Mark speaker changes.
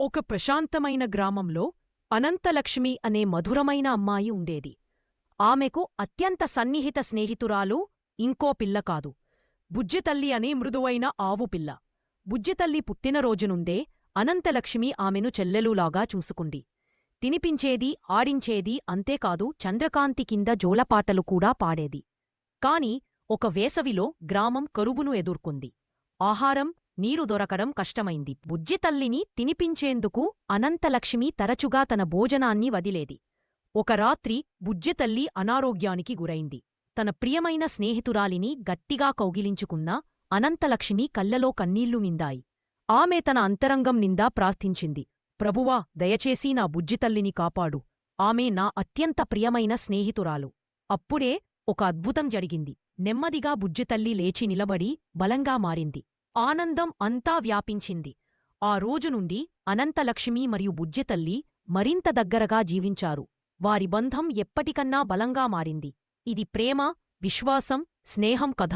Speaker 1: ఒక ప్రశాంతమైన గ్రామంలో అనంతలక్ష్మి అనే మధురమైన అమ్మాయి ఉండేది. ఆమెకు అత్యంత సన్నిహిత స్నేహితురాలు ఇంకో పిల్ల కాదు. బుజ్జితల్లి అనే మృదువైన ఆవుపిల్ల బుజ్జితల్లి పుట్టినరోజునుండే అనంతలక్ష్మి ఆమెను చెల్లెలులాగా చూసుకుంది. తినిపించేది ఆడించేది అంతేకాదు చంద్రకాంతి కింద జోలపాటలు కూడా పాడేది. కాని ఒక వేసవిలో గ్రామం కరువును ఎదుర్కొంది. ఆహారం నీరు దొరకడం కష్టమైంది. బుజ్జితల్లిని తినిపించేందుకు అనంతలక్ష్మి తరచుగా తన భోజనాన్ని వదిలేది. ఒక రాత్రి బుజ్జితల్లి అనారోగ్యానికి గురైంది. తన ప్రియమైన స్నేహితురాలిని గట్టిగా కౌగిలించుకున్న అనంతలక్ష్మి కళ్ళలో కన్నీళ్ళు నిందాయి ఆమె తన అంతరంగం నిందా ప్రార్థించింది. ప్రభువా దయచేసి నా బుజ్జితల్లిని కాపాడు. ఆమె నా అత్యంత ప్రియమైన స్నేహితురాలు. అప్పుడే ఒక అద్భుతం జరిగింది. నెమ్మదిగా బుజ్జితల్లి లేచి నిలబడి బలంగా మారింది. ఆనందం అంతా వ్యాపించింది. ఆ రోజు నుండి అనంతలక్ష్మి మరియు బుజ్జితల్లి మరింత దగ్గరగా జీవించారు. వారి బంధం ఎప్పటికన్నా బలంగా మారింది. ఇది ప్రేమ విశ్వాసం స్నేహం కథ.